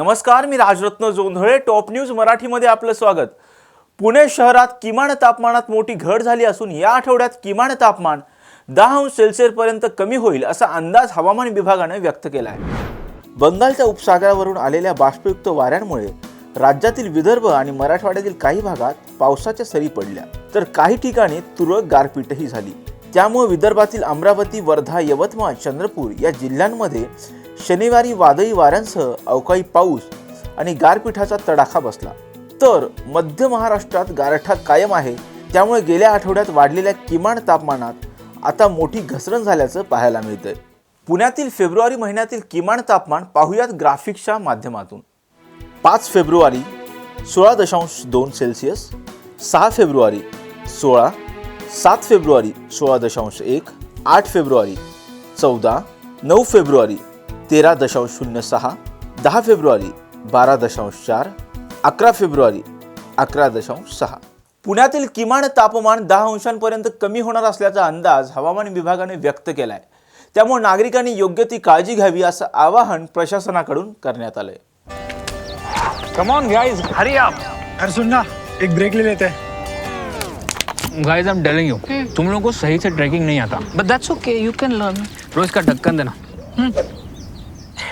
नमस्कार मी Rajratna Jondhale top news मराठीमध्ये आपलं स्वागत. पुणे शहरात किमान तापमानात मोठी घट झाली असून या आठवड्यात किमान तापमान दहा अंश सेल्सिअसपर्यंत कमी होईल असा अंदाज हवामान विभागाने व्यक्त केला आहे बंगालच्या उपसागरावरून आलेल्या बाष्पयुक्त वाऱ्यांमुळे राज्यातील विदर्भ आणि मराठवाड्यातील काही भागात पावसाच्या सरी पडल्या. तर काही ठिकाणी तुरळक गारपीटही झाली. त्यामुळे विदर्भातील अमरावती वर्धा यवतमाळ चंद्रपूर या जिल्ह्यांमध्ये शनिवारी वादळी वाऱ्यांसह अवकाळी पाऊस आणि गारपिठाचा तडाखा बसला. तर मध्य महाराष्ट्रात गारठा कायम आहे त्यामुळे गेल्या आठवड्यात वाढलेल्या किमान तापमानात आता मोठी घसरण झाल्याचं पाहायला मिळतंय. पुण्यातील फेब्रुवारी महिन्यातील किमान तापमान पाहुयात ग्राफिक्सच्या माध्यमातून. पाच फेब्रुवारी सोळा दशांश दोन सेल्सिअस सहा फेब्रुवारी सोळा सात फेब्रुवारी सोळा दशांश एक आठ फेब्रुवारी चौदा नऊ फेब्रुवारी तेरा दशांश शून्य सहा दहा फेब्रुवारी बारा दशांश चार अकरा फेब्रुवारी अकरा दशांश सहा. पुण्यातील किमान तापमान दहा अंशांपर्यंत कमी होणार असल्याचा अंदाज हवामान विभागाने व्यक्त केला आहे त्यामुळे नागरिकांनी योग्य ती काळजी घ्यावी असं आवाहन प्रशासनाकडून करण्यात आलंय. Come on guys hurry up अरे सुन ना एक ब्रेक ले लेते. हैं guys I am telling you तुम लोगों को सही से ट्रैकिंग नहीं आता. But that's okay, you can learn. रोज का ढक्कन देना.